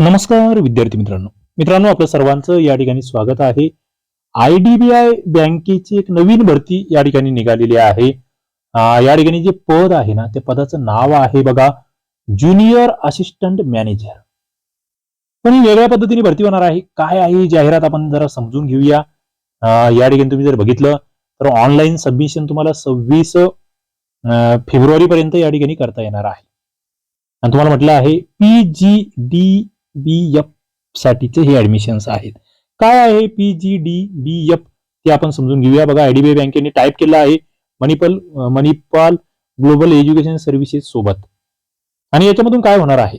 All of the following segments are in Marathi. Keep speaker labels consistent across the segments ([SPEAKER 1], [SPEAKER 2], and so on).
[SPEAKER 1] नमस्कार विद्यार्थी मित्रांनो. मित्रांनो आपलं सर्वांचं या ठिकाणी स्वागत आहे. आय डी बी आय बँकेची एक नवीन भरती या ठिकाणी निघालेली आहे. या ठिकाणी जे पद आहे ना त्या पदाचं नाव आहे बघा ज्युनियर असिस्टंट मॅनेजर पण ही वेगळ्या पद्धतीने भरती होणार आहे. काय आहे ही जाहिरात आपण जरा समजून घेऊया. या ठिकाणी तुम्ही जर बघितलं तर ऑनलाईन सबमिशन तुम्हाला सव्वीस फेब्रुवारी पर्यंत या ठिकाणी करता येणार आहे. आणि तुम्हाला म्हटलं आहे P G D B F साठीचे हे ऍडमिशन्स आहेत. काय आहे P G D B F ते आपण समजून घेऊया. बघा आयडीबीआय बँकेने टाईप केलं आहे. Manipal Manipal global education services सोबत. आणि याच्यामधून काय होणार आहे?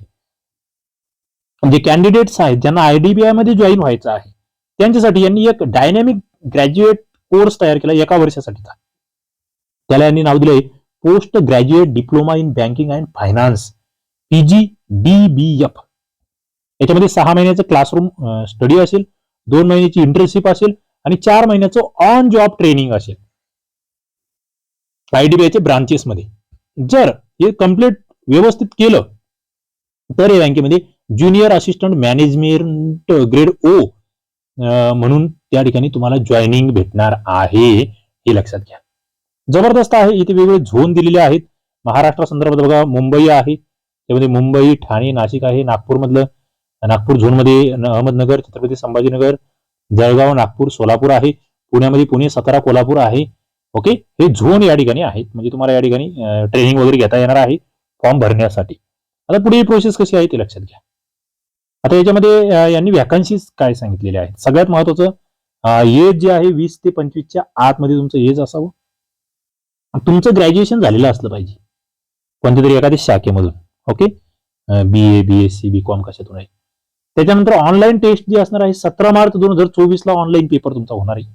[SPEAKER 1] जे कॅन्डिडेट्स आहेत ज्यांना आयडीबीआयमध्ये जॉईन व्हायचं आहे त्यांच्यासाठी यांनी एक डायनॅमिक ग्रॅज्युएट कोर्स तयार केला एका वर्षासाठीचा त्याला यांनी नाव दिले post graduate diploma in banking and finance PG D B F याच्यामध्ये सहा महिन्याचं क्लासरूम स्टडी असेल दोन महिन्याची इंटर्नशिप असेल आणि चार महिन्याचं ऑन जॉब ट्रेनिंग असेल. आयडीबीआयच्या ब्रांचेस मध्ये. जर हे कंप्लीट व्यवस्थित केलं तर या बँकेमध्ये junior assistant management grade O म्हणून त्या ठिकाणी तुम्हाला जॉईनिंग भेटणार आहे हे लक्षात घ्या. जबरदस्त आहे इथे वेगवेगळे झोन दिलेले आहेत. महाराष्ट्र संदर्भात बघा मुंबई आहे. त्यामध्ये मुंबई ठाणे नाशिक आहे. नागपूरमधलं नागपूर झोनमध्ये अहमदनगर छत्रपती संभाजीनगर जळगाव नागपूर सोलापूर आहे. पुण्यामध्ये पुणे सातारा कोल्हापूर आहे. ओके? हे झोन या ठिकाणी आहेत. म्हणजे तुम्हाला या ठिकाणी ट्रेनिंग वगैरे घेता येणार आहे. फॉर्म भरण्यासाठी. आता पुढे प्रोसेस कशी आहे ते लक्षात घ्या. आता याच्यामध्ये यांनी व्हॅकन्सीज काय सांगितलेले आहेत? सगळ्यात महत्वाचं एज जे आहे वीस ते पंचवीसच्या आतमध्ये तुमचं एज असावं. तुमचं ग्रॅज्युएशन झालेलं असलं पाहिजे. कोणत्या तरी एखाद्या शाखेमधून. Okay? B A B S C B com कशातून आहे. त्याच्यानंतर ऑनलाईन टेस्ट जी असणार आहे सतरा मार्च दोन हजार चोवीस ला ऑनलाईन पेपर तुमचा होणार आहे.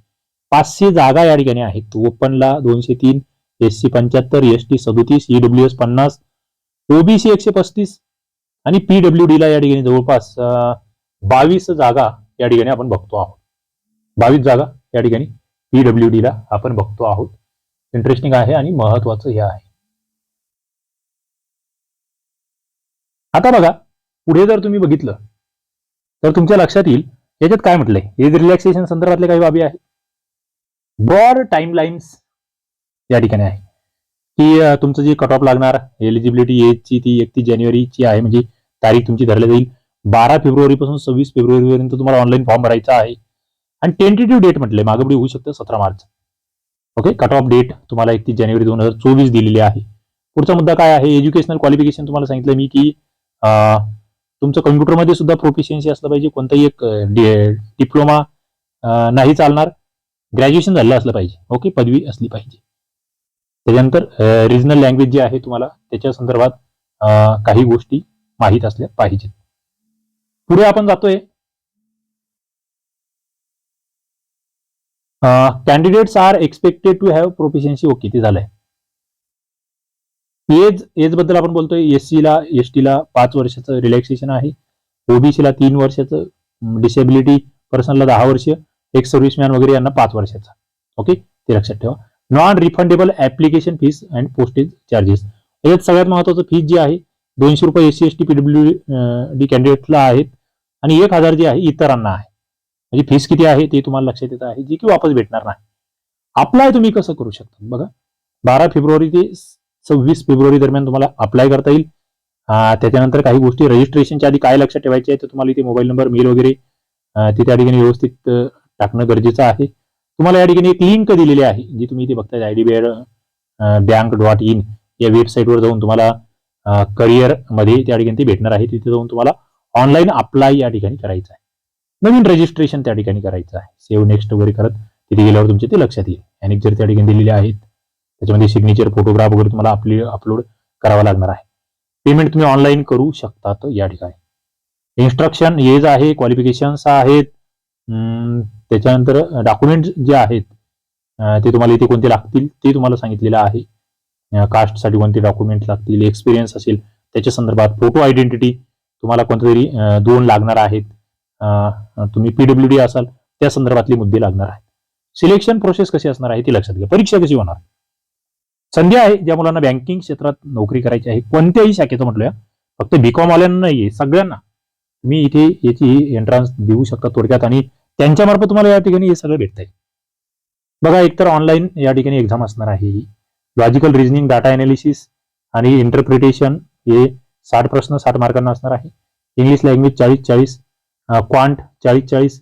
[SPEAKER 1] पाचशे जागा या ठिकाणी आहेत. ओपनला दोनशे तीन एस सी पंच्याहत्तर एस टी सदोतीस ईडब्ल्यू एस पन्नास ओबीसी एकशे पस्तीस आणि पीडब्ल्यू डी ला या ठिकाणी जवळपास बावीस जागा या ठिकाणी आपण बघतो आहोत. बावीस जागा या ठिकाणी पीडब्ल्यू डी ला आपण बघतो आहोत. इंटरेस्टिंग आहे आणि महत्वाचं हे आहे. आता बघा पुढे जर तुम्ही बघितलं तर तुमच्या लक्षात येईल याच्यात काय म्हटलंय? एज रिलॅक्सेशन संदर्भातले काही बाबी आहेत. ब्रॉड टाइमलाईन्स या ठिकाणी आहे. की तुमचं जे कट ऑफ लागणार एलिजिबिलिटी एजची ती एकतीस जानेवारीची आहे म्हणजे तारीख तुमची धरली जाईल. बारा फेब्रुवारी पासून सव्वीस फेब्रुवारीपर्यंत तुम्हाला ऑनलाईन फॉर्म भरायचा आहे. आणि टेंटेटिव्ह डेट म्हटलंय मागपुढे होऊ शकतं सतरा March. Okay cut off date तुम्हाला एकतीस जानेवारी दोन हजार चोवीस दिलेली आहे. पुढचा मुद्दा काय आहे? एज्युकेशनल क्वालिफिकेशन तुम्हाला सांगितलं मी की तुमचं कम्प्युटरमध्ये सुद्धा प्रोफिशियन्सी असलं पाहिजे कोणताही एक डिप्लोमा नाही चालणार ग्रॅज्युएशन झालेलं असलं पाहिजे ओके पदवी असली पाहिजे. त्याच्यानंतर रिजनल लँग्वेज जी आहे तुम्हाला त्याच्या संदर्भात काही गोष्टी माहीत असल्या पाहिजेत. पुढे आपण जातोय. Candidates are expected to have proficiency okay ते झालंय. एज एजबद्दल आपण बोलतोय. एस सी ला एस टी ला पाच वर्षाचं रिलॅक्सेशन आहे. ओबीसी ला तीन वर्षाचं डिसेबिलिटी पर्सनला दहा वर्ष. एक सर्व्हिसमॅन वगैरे यांना पाच वर्षाचा. ओके ते लक्षात ठेवा. Non refundable application fees and postage charges याच्यात सगळ्यात महत्वाचं फीस जी आहे दोनशे रुपये S C S T PW D कॅन्डिडेटला आहेत. आणि एक हजार जी आहे इतरांना आहे. म्हणजे फीस किती आहे ते तुम्हाला लक्षात येत आहे जी की वापस भेटणार नाही. अप्लाय तुम्ही कसं करू शकता? बघा बारा फेब्रुवारी ते सव्वीस फेब्रुवारी दरम्यान तुम्हाला अप्लाय करता येईल. त्याच्यानंतर काही गोष्टी रजिस्ट्रेशनच्या आधी काय लक्षात ठेवायचे आहे तर तुम्हाला इथे मोबाईल नंबर मेल वगैरे ते त्या ठिकाणी व्यवस्थित टाकणं गरजेचं आहे. तुम्हाला या ठिकाणी एक लिंक दिलेली आहे जी तुम्ही इथे बघताय I D B bank dot in या वेबसाईटवर जाऊन तुम्हाला करिअरमध्ये त्या ठिकाणी ते भेटणार आहे. तिथे जाऊन तुम्हाला ऑनलाईन अप्लाय या ठिकाणी करायचं आहे. नवीन रजिस्ट्रेशन त्या ठिकाणी करायचं आहे. सेव्ह नेक्स्ट वगैरे करत तिथे गेल्यावर तुमचे ते लक्षात येईल. आणि जर त्या ठिकाणी दिलेले आहेत त्याच्यामध्ये सिग्नेचर फोटोग्राफ वगैरे तुम्हाला आपली अपलोड करावा लागणार आहे. पेमेंट तुम्ही ऑनलाईन करू शकतात या ठिकाणी. इन्स्ट्रक्शन एज आहे क्वालिफिकेशन्स आहेत अं, त्याच्यानंतर डॉक्युमेंट जे आहेत ते तुम्हाला इथे कोणते लागतील ते तुम्हाला सांगितलेलं आहे. कास्टसाठी कोणते डॉक्युमेंट लागतील एक्सपिरियन्स असेल त्याच्या संदर्भात फोटो आयडेंटिटी तुम्हाला कोणतं तरी दोन लागणार आहेत. तुम्ही पीडब्ल्यू डी असाल त्या संदर्भातले मुद्दे लागणार आहेत. सिलेक्शन प्रोसेस कशी असणार आहे ती लक्षात घ्या. परीक्षा कशी होणार? संधी आहे ज्या मुलांना बँकिंग क्षेत्रात नोकरी करायची आहे. कोणत्याही शाखेचं म्हटलं फक्त बीकॉम वाल्यांना नाहीये सगळ्यांना. तुम्ही इथे याची एंट्रान्स देऊ शकता थोडक्यात आणि त्यांच्यामार्फत तुम्हाला या ठिकाणी हे सगळं भेटत आहे बघा एकतर ऑनलाईन या ठिकाणी एक्झाम असणार आहे ही. लॉजिकल रिझनिंग डाटा अनालिसिस आणि इंटरप्रिटेशन हे साठ प्रश्न साठ मार्कांना असणार आहे. इंग्लिश लँग्वेज चाळीस चाळीस क्वांट चाळीस चाळीस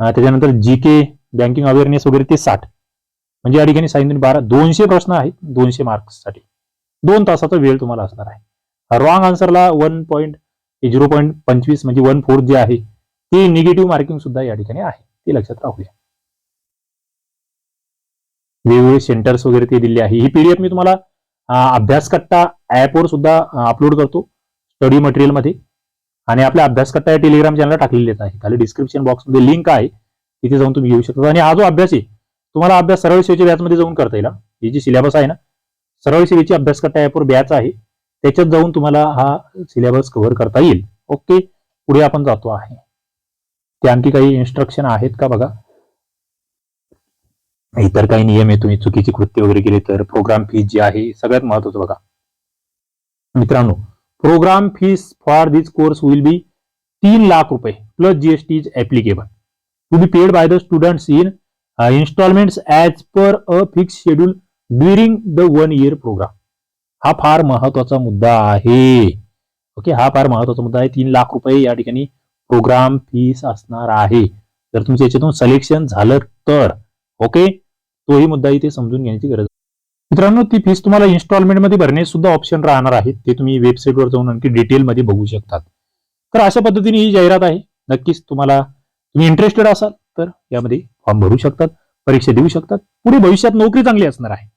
[SPEAKER 1] त्याच्यानंतर जी के बँकिंग अवेअरनेस वगैरे ते साठ. म्हणजे या ठिकाणी साईन बारा दोनशे प्रश्न आहेत दोनशे मार्क्ससाठी. दोन तासाचा वेळ तुम्हाला असणार आहे. रॉंग आन्सरला वन पॉईंट झिरो पॉईंट पंचवीस म्हणजे वन फोर्थ जे आहे ते निगेटिव्ह मार्किंग सुद्धा या ठिकाणी आहे. ते लक्षात राहूया. वेगवेगळे सेंटर्स वगैरे ते दिले आहे. ही पीडीएफ मी तुम्हाला अभ्यासकट्टा अभ्यास कट्टा ऍपवर सुद्धा अपलोड करतो स्टडी मटेरियलमध्ये. आणि आपल्या अभ्यास कट्टा या टेलिग्राम चॅनलला टाकलेलेच आहे खाली डिस्क्रिप्शन बॉक्समध्ये लिंक आहे. तिथे जाऊन तुम्ही घेऊ शकता. आणि हा जो अभ्यास आहे तुम्हाला अभ्यास सरळ सेवेच्या बॅचमध्ये जाऊन करता येईल ही. जी सिलेबस आहे ना सरळ सेवेची अभ्यास करता यापूर बॅच आहे त्याच्यात जाऊन तुम्हाला हा सिलेबस कव्हर करता येईल. ओके पुढे आपण जातो आहे. ते आणखी काही इन्स्ट्रक्शन आहेत का बघा? इतर काही नियम आहे तुम्ही चुकीची कृत्य वगैरे केली तर प्रोग्राम फीस जी आहे सगळ्यात महत्वाचं बघा. मित्रांनो programme fees for this course will be तीन लाख रुपये plus GST is applicable to be paid by the students in instalments as per a fix schedule during the one year programme हा फार महत्त्वाचा मुद्दा आहे. ओके हा फार महत्त्वाचा मुद्दा आहे. तीन लाख रुपये या ठिकाणी प्रोग्राम फीस असणार आहे. जर तुमचं याच्यातून सिलेक्शन झालं तर. ओके तोही मुद्दा इथे समजून घेण्याची गरज आहे. मित्रांनो ती फीस तुम्हाला इन्स्टॉलमेंटमध्ये भरणे सुद्धा ऑप्शन राहणार आहे. ते तुम्ही वेबसाईटवर जाऊन आणखी डिटेलमध्ये बघू शकतात. तर अशा पद्धतीने ही जाहिरात आहे. नक्कीच तुम्हाला तुम्ही इंटरेस्टेड असाल तर यामध्ये फॉर्म भरू शकतात परीक्षा देऊ शकतात. पुढे भविष्यात नोकरी चांगली असणार आहे.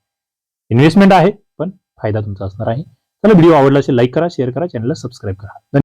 [SPEAKER 1] इन्व्हेस्टमेंट आहे पण फायदा तुमचा असणार आहे. चला व्हिडिओ आवडला असेल लाईक करा शेअर करा चॅनलला सबस्क्राईब करा.